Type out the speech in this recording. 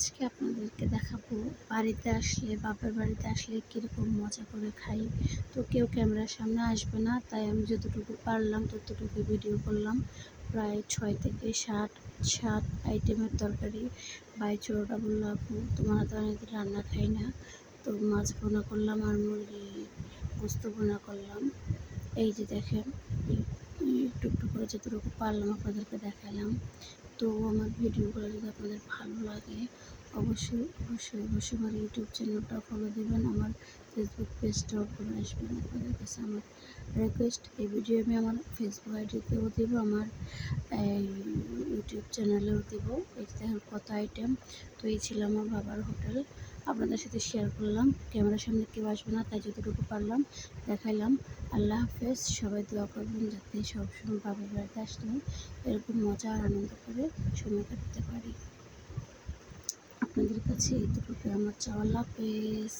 আজকে আপনাদেরকে দেখাবো, বাড়িতে আসলে, বাপের বাড়িতে আসলে কীরকম মজা করে খাই। তো কেউ ক্যামেরার সামনে আসবে না, তাই আমি যতটুকু পারলাম ততটুকু ভিডিও করলাম। প্রায় ছয় থেকে সাত সাত আইটেমের তরকারি। বাই চোরটা বলল, আপু, তোমার হাতে অনেক রান্না খাই না। তো মাছ বোনা করলাম আর মুরগি গোস্ত বোনা করলাম। এই যে দেখেন একটু একটু করে যতটুকু পারলাম আপনাদেরকে দেখালাম। তো আমার ভিডিওগুলো যদি আপনাদের ভালো লাগে, অবশ্যই অবশ্যই অবশ্যই আমার ইউটিউব চ্যানেলটা ফলো দেবেন। আমার ফেসবুক পেজটাও ফলো আসবেন আপনাদের কাছে আমার রিকোয়েস্ট এই ভিডিও আমি আমার ফেসবুক আইডিতেও দেবো, আমার ইউটিউব চ্যানেলেও দেবো। যে কত আইটেম তো এই ছিল আমার বাবার হোটেল। আপনাদের সাথে শেয়ার করলাম, ক্যামেরার সামনে কেউ আসবে না, তাই যতটুকু পারলাম, দেখাইলাম। আল্লাহ হাফেজ, সবাই দোয়া করবেন যাতে সবসময় বাবার বাড়িতে আসলে এরকম মজা আর আনন্দ করে সময় কাটাতে পারি। আপনাদের কাছে এইটুকু আমার চাওয়া হাফেজ।